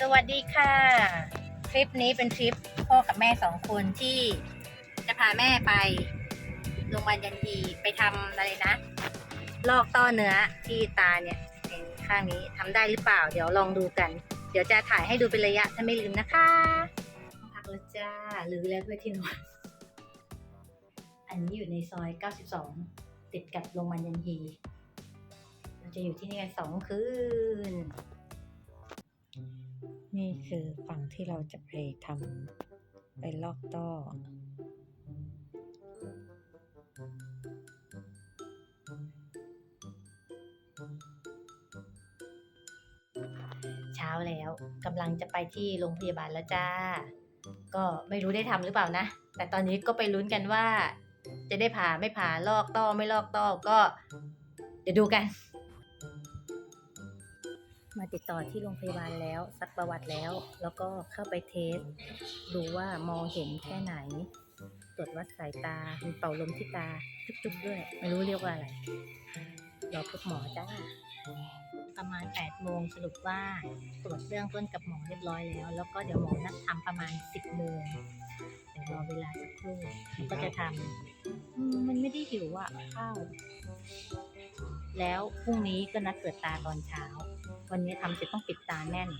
สวัสดีค่ะ ทริปนี้เป็นทริปพ่อกับแม่สองคนที่จะพาแม่ไปโรงพยาบาลยันยีไปทำอะไรนะ ลอกต้อเนื้อที่ตาเนี่ยเห็นข้างนี้ทำได้หรือเปล่า เดี๋ยวลองดูกัน เดี๋ยวจะถ่ายให้ดูเป็นระยะถ้าไม่ลืมนะคะพักแล้วจ้าหรือแล้วด้วยที่นอนอันนี้อยู่ในซอย 92 ติดกับโรงพยาบาลยันฮีเราจะอยู่ที่นี่กันสองคืน นี่คือฝั่งที่เราจะไปทำไปลอกต้อเช้าแล้วกำลังจะไปที่โรงพยาบาลแล้วจ้า ก็ไม่รู้ได้ทำหรือเปล่านะ แต่ตอนนี้ก็ไปลุ้นกันว่า จะได้ผ่าไม่ผ่าลอกต้อไม่ลอกต้อก็เดี๋ยวดูกัน มาติดต่อที่โรงพยาบาลแล้วซักประวัติแล้ว แล้วก็เข้าไปเทส ดูว่ามองเห็นแค่ไหน ตรวจวัดสายตามีเป่าลมที่ตาจุกๆด้วย ไม่รู้เรียกว่าอะไรรอพบหมอจ้าประมาณ 8 โมงสรุปว่าตรวจเรื่องต้นกับหมอเรียบร้อยแล้ว แล้วก็เดี๋ยวหมอนัดทำประมาณ 10 โมงเดี๋ยวรอเวลาสักครู่ก็จะทำมมันไม่ได้หิวอะข้าว แล้วพรุ่งนี้ก็นัดเปิดตาตอนเช้า วันนี้ทำเสร็จต้องปิดตาแน่น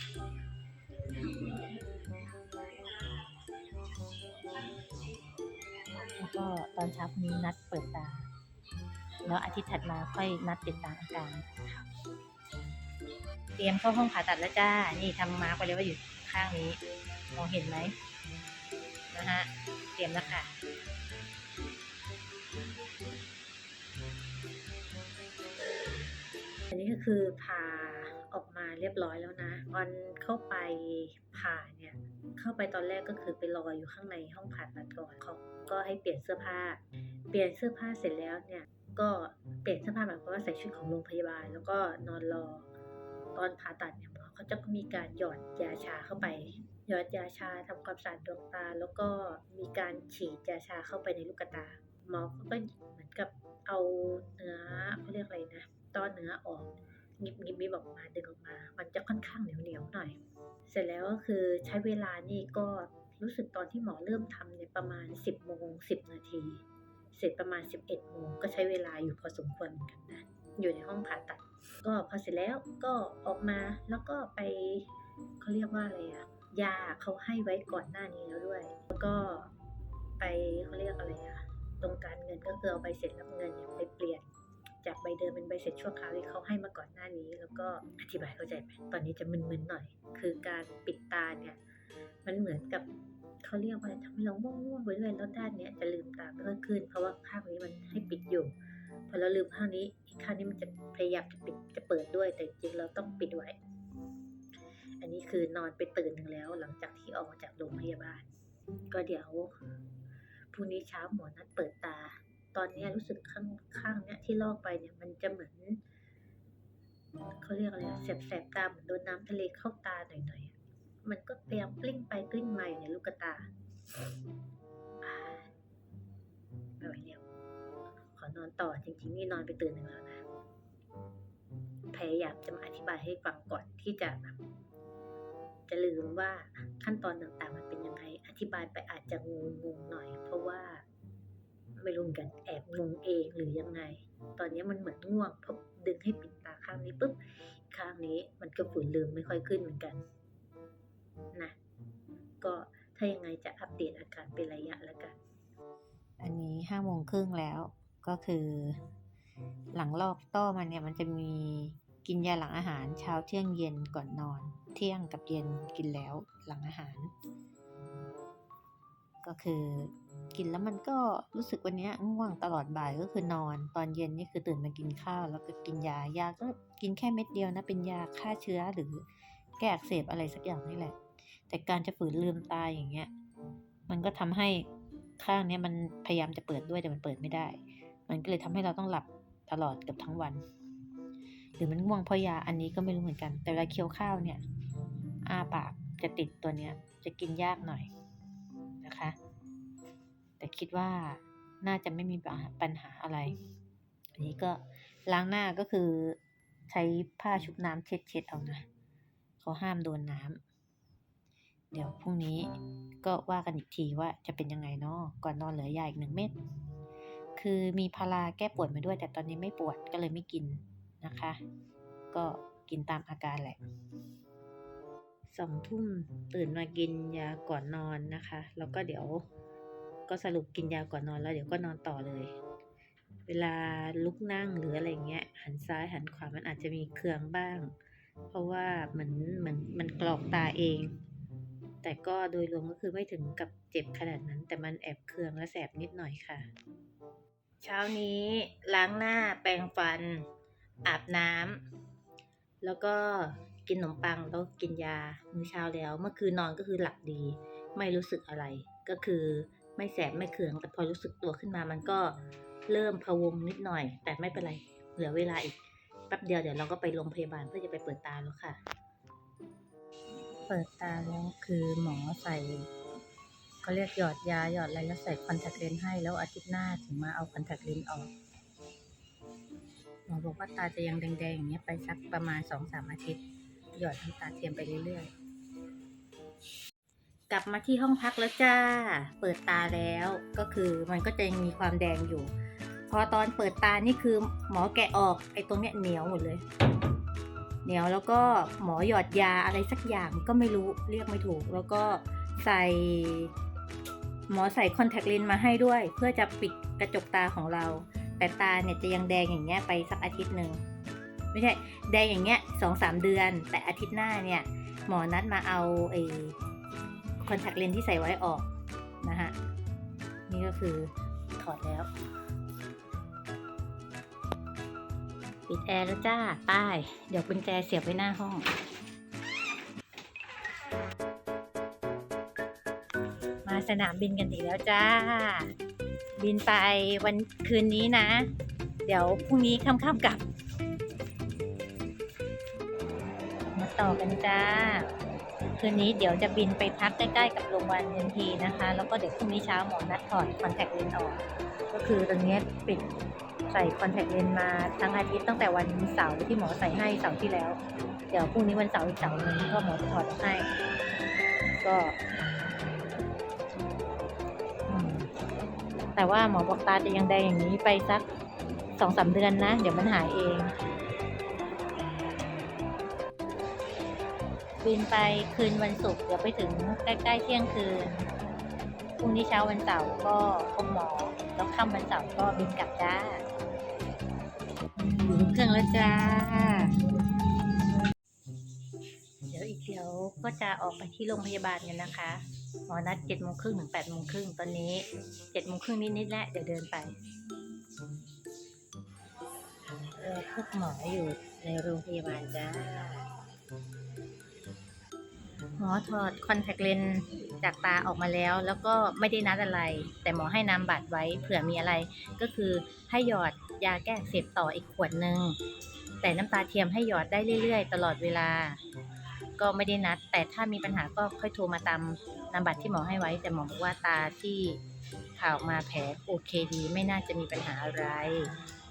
แล้วก็ตอนเช้าพรุ่งนี้นัดเปิดตา แล้วอาทิตย์ถัดมาค่อยนัดติดตามอาการเตรียมเข้าห้องผ่าตัดแล้วจ้า นี่ทำมาร์กไปเลยว่าอยู่ข้างนี้ มองเห็นไหมนะฮะ เตรียมแล้วค่ะอันนี้ก็คือผ่า ออกมาเรียบร้อยแล้วนะตอนเข้าไปผ่าเนี่ยเข้าไปตอนแรกก็คือไปรออยู่ข้างในห้องผ่าตัดก่อนเขาก็ให้เปลี่ยนเสื้อผ้า เปลี่ยนเสื้อผ้าเสร็จแล้วเนี่ยก็เปลี่ยนเสื้อผ้าหมายความว่าใส่ชุดของโรงพยาบาล แล้วก็นอนรอ ตอนผ่าตัดเนี่ยหมอเขาจะมีการหยอดยาชาเข้าไปหยอดยาชาทำความสะอาดดวงตา แล้วก็มีการฉีดยาชาเข้าไปในลูกตาหมอเขาก็เหมือนกับเอาเนื้อเขาเรียกอะไรนะต้อนเนื้อออก งิบงิบมีบอกมาดึงออกมา มันจะค่อนข้างเหนียวเหนียวหน่อย เสร็จแล้วก็คือใช้เวลานี่ก็รู้สึกตอนที่หมอเริ่มทำเนี่ยประมาณ 10โมง10 นาที เสร็จประมาณ 11โมงก็ใช้เวลาอยู่พอสมควรเหมือนกันนะอยู่ในห้องผ่าตัด ก็พอเสร็จแล้วก็ออกมาแล้วก็ไปเขาเรียกว่าอะไรอะยาเขาให้ไว้ก่อนหน้านี้แล้วด้วย แล้วก็ไปเขาเรียกอะไรอะตรงการเงินก็คือเอาใบเสร็จรับเงินเนี่ยไปเปลี่ยน จากใบเดิมเป็นใบเสร็จชั่วคราวที่เขาให้มาก่อนหน้านี้ แล้วก็อธิบายเข้าใจไหมตอนนี้จะมึนๆหน่อย คือการปิดตาเนี่ย มันเหมือนกับเขาเรียกว่าทำให้เราง่วงๆไปเรื่อยแล้วด้านเนี้ยจะลืมตาเพิ่มขึ้น เพราะว่าข้างนี้มันให้ปิดอยู่พอเราลืมข้างนี้อีกข้างนี้มันจะพยายามจะปิดจะเปิดด้วย แต่จริงเราต้องปิดไว้ อันนี้คือนอนไปตื่นหนึ่งแล้ว หลังจากที่ออกมาจากโรงพยาบาล ก็เดี๋ยวพรุ่งนี้เช้าหมอนัดเปิดตา ตอนนี้รู้สึกข้างข้างเนี้ยที่ลอกไปเนี่ยมันจะเหมือนเขาเรียกอะไรอะแสบๆตาเหมือนโดนน้ำทะเลเข้าตาหน่อยๆมันก็พยายามกลิ้งไปกลิ้งมาอยู่ในลูกตาไม่ไหวแล้วขอนอนต่อจริงๆนี่นอนไปตื่นหนึ่งแล้วนะพยายามจะมาอธิบายให้ฟังก่อนที่จะจะลืมว่าขั้นตอนต่างๆ มันเป็นยังไง อธิบายไปอาจจะงงๆหน่อย เพราะว่า ไม่รู้เหมือนกันแอบงงเองหรือยังไง ตอนนี้มันเหมือนง่วงพอดึงให้ปิดตาข้างนี้ปุ๊บข้างนี้มันก็ฝืนลืมไม่ค่อยขึ้นเหมือนกันนะก็ถ้ายังไงจะอัปเดตอาการเป็นระยะแล้วกัน อันนี้ห้าโมงครึ่งแล้วก็คือ หลังลอกต้อมันเนี่ยมันจะมีกินยาหลังอาหารเช้าเที่ยงเย็นก่อนนอน เที่ยงกับเย็นกินแล้วหลังอาหาร ก็คือกินแล้วมันก็รู้สึกวันนี้ง่วงตลอดบ่ายก็คือนอน ตอนเย็นนี่คือตื่นมากินข้าว แล้วก็กินยายาก็กินแค่เม็ดเดียวนะ เป็นยาฆ่าเชื้อหรือแก้อักเสบอะไรสักอย่างนี่แหละ แต่การจะฝืนลืมตาอย่างเงี้ย มันก็ทำให้ข้างเนี้ยมันพยายามจะเปิดด้วยแต่มันเปิดไม่ได้ มันก็เลยทำให้เราต้องหลับตลอดเกับทั้งวัน หรือมันง่วงเพราะยาอันนี้ก็ไม่รู้เหมือนกัน แต่เวลาเคี้ยวข้าวเนี่ยอ้าปากจะติดตัวเนี้ยจะกินยากหน่อย นะคะ แต่คิดว่าน่าจะไม่มีปัญหาอะไร อันนี้ก็ล้างหน้าก็คือใช้ผ้าชุบน้ำเช็ดๆเอานะเขาห้ามโดนน้ำเดี๋ยวพรุ่งนี้ก็ว่ากันอีกทีว่าจะเป็นยังไงเนาะก่อนนอนเหลือยาอีกหนึ่งเม็ดคือมีพาราแก้ปวดมาด้วย แต่ตอนนี้ไม่ปวดก็เลยไม่กินนะคะ ก็กินตามอาการแหละ สองทุ่มตื่นมากินยาก่อนนอนนะคะ แล้วก็เดี๋ยวก็สรุปกินยาก่อนนอนแล้วเดี๋ยวก็นอนต่อเลย เวลาลุกนั่งหรืออะไรเงี้ย หันซ้ายหันขวามันอาจจะมีเคืองบ้าง เพราะว่าเหมือนเหมือนมันกรอกตาเอง แต่ก็โดยรวมก็คือไม่ถึงกับเจ็บขนาดนั้น แต่มันแอบเคืองและแสบนิดหน่อยค่ะ เช้านี้ล้างหน้าแปรงฟัน อาบน้ำแล้วก็ กินขนมปังแล้วกินยามื้อเช้าแล้ว เมื่อคืนนอนก็คือหลับดี ไม่รู้สึกอะไร ก็คือไม่แสบไม่เคืองแต่พอรู้สึกตัวขึ้นมามันก็เริ่มพะวงนิดหน่อย แต่ไม่เป็นไรเหลือเวลาอีกแป๊บเดียวเดี๋ยวเราก็ไปโรงพยาบาลเพื่อจะไปเปิดตาแล้วค่ะ เปิดตาแล้วคือหมอใส่เขาเรียกหยอดยาหยอดอะไรแล้วใส่คอนแทคเลนส์ให้แล้วอาทิตย์หน้าถึงมาเอาคอนแทคเลนส์ออกหมอบอกว่าตาจะยังแดงๆอย่างเงี้ยไปสักประมาณสองสามอาทิตย์ หยอดน้ำตาเทียมไปเรื่อยๆ กลับมาที่ห้องพักแล้วจ้า เปิดตาแล้วก็คือมันก็จะยังมีความแดงอยู่ พอตอนเปิดตานี่คือหมอแกะออกไอ้ตรงเนี้ยเหนียวหมดเลย เหนียวแล้วก็หมอหยอดยาอะไรสักอย่างก็ไม่รู้เรียกไม่ถูก แล้วก็ใส่หมอใส่คอนแทคเลนส์มาให้ด้วย เพื่อจะปิดกระจกตาของเรา แต่ตาเนี่ยจะยังแดงอย่างเงี้ยไปสักอาทิตย์หนึ่ง ไม่ใช่แดงอย่างเงี้ยสองสามเดือน แต่อาทิตย์หน้าเนี่ย หมอนัดมาเอาไอ้คอนแทคเลนส์ที่ใส่ไว้ออกนะฮะนี่ก็คือถอดแล้ว ปิดแอร์แล้วจ้าป้าย เดี๋ยวกุญแจเสียบไว้หน้าห้อง มาสนามบินกันอีกแล้วจ้า บินไปวันคืนนี้นะ เดี๋ยวพรุ่งนี้ค่ำๆกลับ ต่อกันจ้า คืนนี้เดี๋ยวจะบินไปพักใกล้ๆกับโรงพยาบาลยันทีนะคะ แล้วก็เดี๋ยวพรุ่งนี้เช้าหมอนัดถอดคอนแทคเลนส์ออก ก็คือตอนนี้ปิดใส่คอนแทคเลนส์มาทั้งอาทิตย์ตั้งแต่วันเสาร์ที่หมอใส่ให้เสาร์ที่แล้ว เดี๋ยวพรุ่งนี้วันเสาร์อีกเสาร์หนึงก็หมอจะถอดให้ ก็แต่ว่าหมอบอกตาจะยังแดงอย่างนี้ไปสักสองสามเดือนนะ เดี๋ยวมันหายเอง บินไปคืนวันศุกร์เดี๋ยวไปถึงใกล้ๆเที่ยงคืนพรุ่งนี้เช้าวันเสาร์ก็พบหมอแล้วค่ำวันเสาร์ก็บินกลับจ้าถึงเครื่องแล้วจ้า เดี๋ยวอีกเดี๋ยวก็จะออกไปที่โรงพยาบาลกันนะคะ หมอนัดเจ็ดโมงครึ่งถึงแปดโมงครึ่งตอนนี้เจ็ดโมงครึ่งนิดๆแล้วเดี๋ยวเดินไปพบหมออยู่ในโรงพยาบาลจ้า หมอถอดคอนแทคเลนส์จากตาออกมาแล้ว แล้วก็ไม่ได้นัดอะไร แต่หมอให้นำบัตรไว้เผื่อมีอะไร ก็คือให้หยอดยาแก้เสพต่ออีกขวดหนึ่งแต่น้ำตาเทียมให้หยอดได้เรื่อยๆ ตลอดเวลา ก็ไม่ได้นัด แต่ถ้ามีปัญหาก็ค่อยโทรมาตามนามบัตรที่หมอให้ไว้ แต่หมอบอกว่าตาที่ผ่าออกมาแผลโอเคดี ไม่น่าจะมีปัญหาอะไร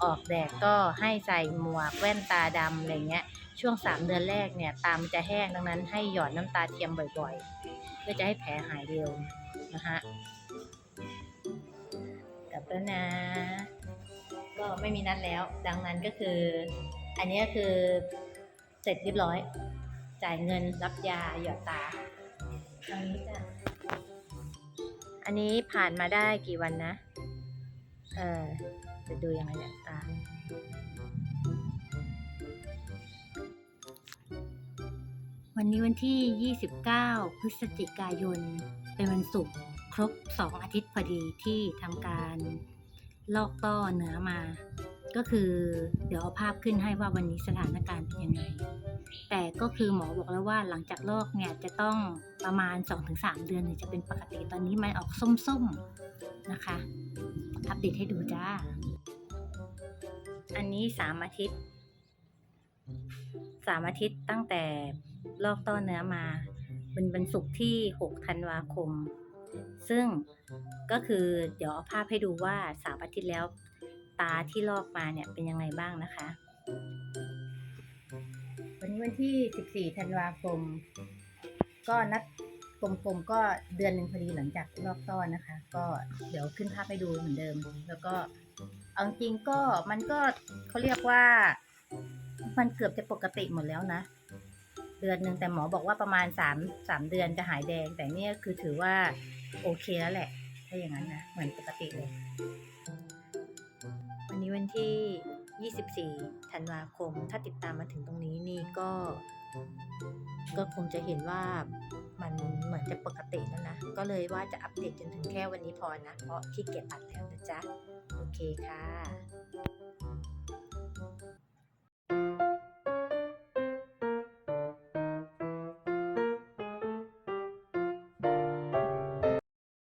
ออกแดดก็ให้ใส่หมวกแว่นตาดำอะไรเงี้ย ช่วงสามเดือนแรกเนี่ยตามันจะแห้งดังนั้น ให้หยอดน้ำตาเทียมบ่อยๆ เพื่อจะให้แผลหายเร็วนะฮะกลับแล้วนะ ก็ไม่มีนัดแล้ว ดังนั้นก็คือ อันนี้ก็คือเสร็จเรียบร้อย จ่ายเงินรับยาหยอดตาตรงนี้จ้ะอันนี้ผ่านมาได้กี่วันนะ เออจะดูยังไงเนี่ยตา วันนี้วันที่ 29 พฤศจิกายน เป็นวันศุกร์ครบ 2 อาทิตย์พอดีที่ทำการลอกต้อเนื้อมา ก็คือเดี๋ยวเอาภาพขึ้นให้ว่าวันนี้สถานการณ์เป็นยังไง แต่ก็คือหมอบอกแล้วว่าหลังจากลอกเนี่ยจะต้องประมาณ 2-3 เดือนถึงจะเป็นปกติตอนนี้มันออกส้มๆนะคะ อัปเดตให้ดูจ้า อันนี้ 3 อาทิตย์สามอาทิตย์ตั้งแต่ ลอกต้อเนื้อมาเป็นวันศุกร์ที่6ธันวาคม ซึ่งก็คือเดี๋ยวเอาภาพให้ดูว่าสามอาทิตย์แล้วตาที่ลอกมาเนี่ยเป็นยังไงบ้างนะคะ วันนี้วันที่ 14ธันวาคม ก็นัดกลมๆก็เดือนหนึ่งพอดีหลังจากลอกต้อนนะคะ ก็เดี๋ยวขึ้นภาพให้ดูเหมือนเดิม แล้วก็เอาจริงก็มันก็เขาเรียกว่า มันเกือบจะปกติหมดแล้วนะ ดือนหนึ่งแต่หมอบอกว่าประมาณสามสามเดือนจะหายแดง แต่เนี่ยคือถือว่าโอเคแล้วแหละ ถ้าอย่างนั้นนะ เหมือนปกติเลย วันนี้วันที่ 24 ธันวาคม ถ้าติดตามมาถึงตรงนี้นี่ก็ ก็คงจะเห็นว่ามันเหมือนจะปกติแล้วนะ ก็เลยว่าจะอัปเดตจนถึงแค่วันนี้พอนะ เพราะขี้เกียจอัดแล้วนะจ๊ะ โอเคค่ะ